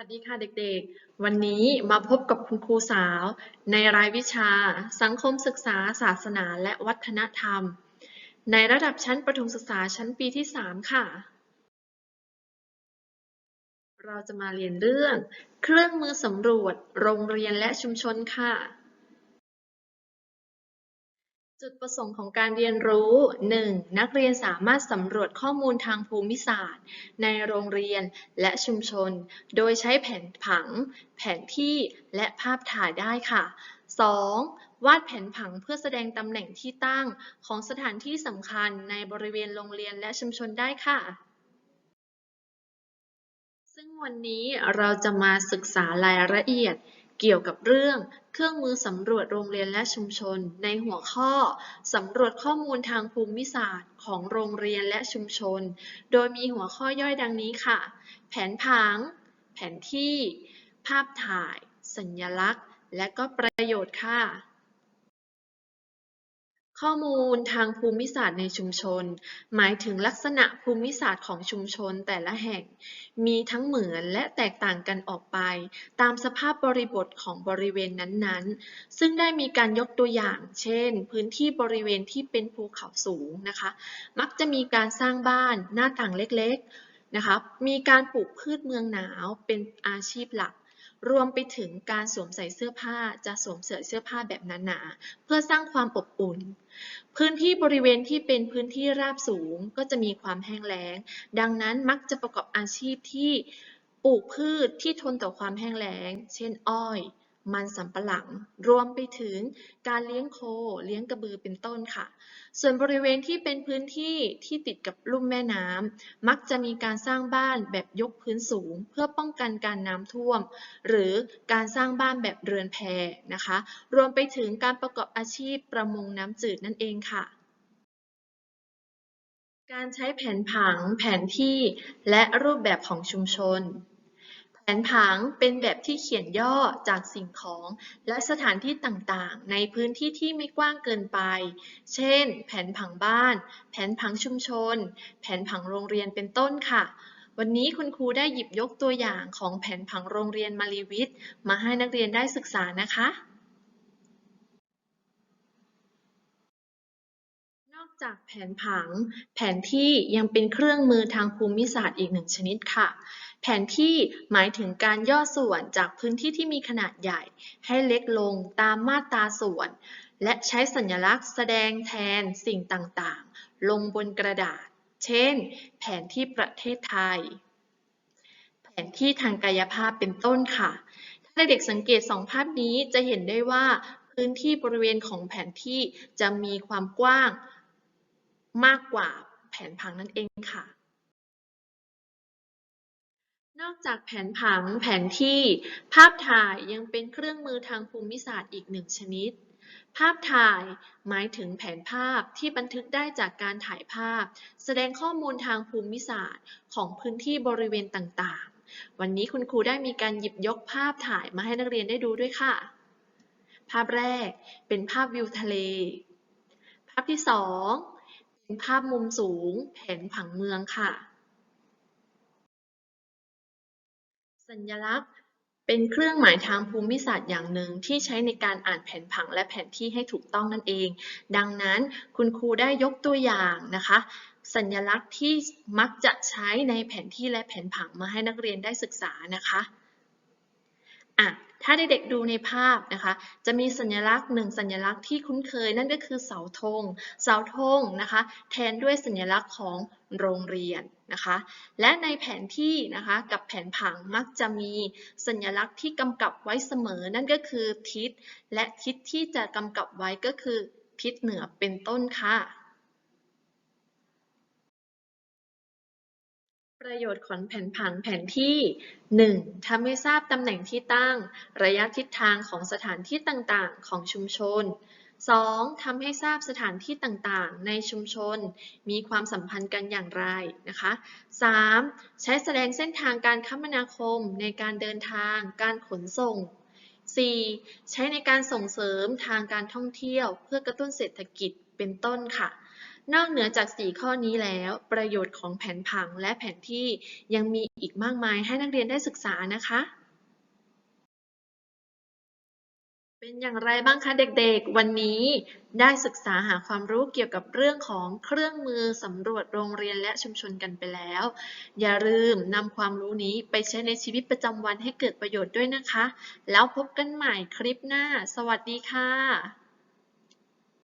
วัสดีค่ะเด็กๆ วันนี้มาพบกับคุณครูสาว ในรายวิชา สังคมศึกษา ศาสนา และวัฒนธรรม ในระดับชั้นประถมศึกษาชั้นปีที่ 3 ค่ะ เราจะมาเรียนเรื่อง เครื่องมือสำรวจ โรงเรียนและชุมชนค่ะ จุดประสงค์ของการเรียนรู้ 1. นักเรียนสามารถสำรวจข้อมูลทางภูมิศาสตร์ ในโรงเรียนและชุมชน โดยใช้แผนผัง แผนที่และภาพถ่ายได้ค่ะ 2. วาดแผนผังเพื่อแสดงตำแหน่งที่ตั้งของสถานที่สำคัญในบริเวณโรงเรียนและชุมชนได้ค่ะ ซึ่งวันนี้เราจะมาศึกษารายละเอียด เกี่ยวกับเรื่องเครื่องมือสำรวจโรงเรียนและชุมชน ในหัวข้อสำรวจข้อมูลทางภูมิศาสตร์ของโรงเรียนและชุมชน โดยมีหัวข้อย่อยดังนี้ค่ะ แผนผัง แผนที่ ภาพถ่าย สัญลักษณ์ และก็ประโยชน์ค่ะ ข้อมูลทางภูมิศาสตร์ในชุมชน หมายถึงลักษณะภูมิศาสตร์ของชุมชนแต่ละแห่ง มีทั้งเหมือนและแตกต่างกันออกไป ตามสภาพบริบทของบริเวณนั้นๆ ซึ่งได้มีการยกตัวอย่าง เช่น พื้นที่บริเวณที่เป็นภูเขาสูงนะคะ มักจะมีการสร้างบ้านหน้าต่างเล็กๆนะคะมีการปลูกพืชเมืองหนาวเป็นอาชีพหลัก รวมไปถึงการสวมใส่เสื้อผ้าจะสวมใส่เสื้อผ้าแบบหนาๆเพื่อสร้างความอบอุ่น พื้นที่บริเวณที่เป็นพื้นที่ราบสูงก็จะมีความแห้งแล้ง ดังนั้นมักจะประกอบอาชีพที่ปลูกพืชที่ทนต่อความแห้งแล้ง เช่น อ้อย มันสำปะหลัง รวมไปถึงการเลี้ยงโค เลี้ยงกระบือเป็นต้นค่ะ ส่วนบริเวณที่เป็นพื้นที่ที่ติดกับลุ่มแม่น้ำมักจะมีการสร้างบ้านแบบยกพื้นสูง เพื่อป้องกันการน้ำท่วม หรือการสร้างบ้านแบบเรือนแพนะคะ รวมไปถึงการประกอบอาชีพประมงน้ำจืดนั่นเองค่ะการใช้แผนผัง แผนที่ และรูปแบบของชุมชน นผังเป็นแบบที่เขียนย่อจากสิ่งของและสถานที่ต่างๆ ในพื้นที่ที่ไม่กว้างเกินไป เช่น แผนผังบ้าน แผนผังชุมชน แผนผังโรงเรียนเป็นต้นค่ะ วันนี้คุณครูได้หยิบยกตัวอย่างของแผนผังโรงเรียนมารีวิทย์มาให้นักเรียนได้ศึกษานะคะ นอก จากแผนผัง แผนที่ยังเป็นเครื่องมือทางภูมิศาสตร์อีกหนึ่งชนิดค่ะ แผนที่หมายถึงการย่อส่วนจากพื้นที่ที่มีขนาดใหญ่ ให้เล็กลงตามมาตราส่วน และใช้สัญลักษณ์แสดงแทนสิ่งต่างๆ ลงบนกระดาษ เช่น แผนที่ประเทศไทย แผนที่ทางกายภาพเป็นต้นค่ะ ถ้าเด็กสังเกตสองภาพนี้จะเห็นได้ว่าพื้นที่บริเวณของแผนที่จะมีความกว้าง มากกว่าแผนผังนั่นเองค่ะ นอกจากแผนผังแผนที่ ภาพถ่ายยังเป็นเครื่องมือทางภูมิศาสตร์อีกหนึ่งชนิด ภาพถ่ายหมายถึงแผนภาพที่บันทึกได้จากการถ่ายภาพ แสดงข้อมูลทางภูมิศาสตร์ของพื้นที่บริเวณต่างๆ วันนี้คุณครูได้มีการหยิบยกภาพถ่ายมาให้นักเรียนได้ดูด้วยค่ะ ภาพแรกเป็นภาพวิวทะเล ภาพที่สอง เป็นภาพมุมสูง แผนผังเมืองค่ะ สัญลักษณ์เป็นเครื่องหมายทางภูมิศาสตร์อย่างหนึ่งที่ใช้ในการอ่านแผนผังและแผนที่ให้ถูกต้องนั่นเอง ดังนั้นคุณครูได้ยกตัวอย่างนะคะ สัญลักษณ์ที่มักจะใช้ในแผนที่และแผนผังมาให้นักเรียนได้ศึกษานะคะอะ ถ้าเด็กๆดูในภาพนะคะ จะมีสัญลักษณ์หนึ่งสัญลักษณ์ที่คุ้นเคยนั่นก็คือเสาธง เสาธงนะคะ แทนด้วยสัญลักษณ์ของโรงเรียนนะคะ และในแผนที่นะคะกับแผนผังมักจะมีสัญลักษณ์ที่กำกับไว้เสมอ นั่นก็คือทิศ และทิศที่จะกำกับไว้ก็คือทิศเหนือเป็นต้นค่ะ ประโยชน์ของแผนผังแผนที่ 1. ทำให้ทราบตำแหน่งที่ตั้ง ระยะทิศทางของสถานที่ต่างๆ ของชุมชน 2. ทำให้ทราบสถานที่ต่างๆ ในชุมชน มีความสัมพันธ์กันอย่างไรนะคะ 3. ใช้แสดงเส้นทางการคมนาคมในการเดินทาง การขนส่ง 4. ใช้ในการส่งเสริมทางการท่องเที่ยว เพื่อกระตุ้นเศรษฐกิจ เป็นต้นค่ะ นอกเหนือจาก 4 ข้อนี้แล้ว ประโยชน์ของแผนผังและแผนที่ยังมีอีกมากมายให้นักเรียนได้ศึกษานะคะ เป็นอย่างไรบ้างคะเด็กๆ วันนี้ได้ศึกษาหาความรู้เกี่ยวกับเรื่องของเครื่องมือสำรวจโรงเรียนและชุมชนกันไปแล้ว อย่าลืมนำความรู้นี้ไปใช้ในชีวิตประจำวันให้เกิดประโยชน์ด้วยนะคะ แล้วพบกันใหม่คลิปหน้า สวัสดีค่ะ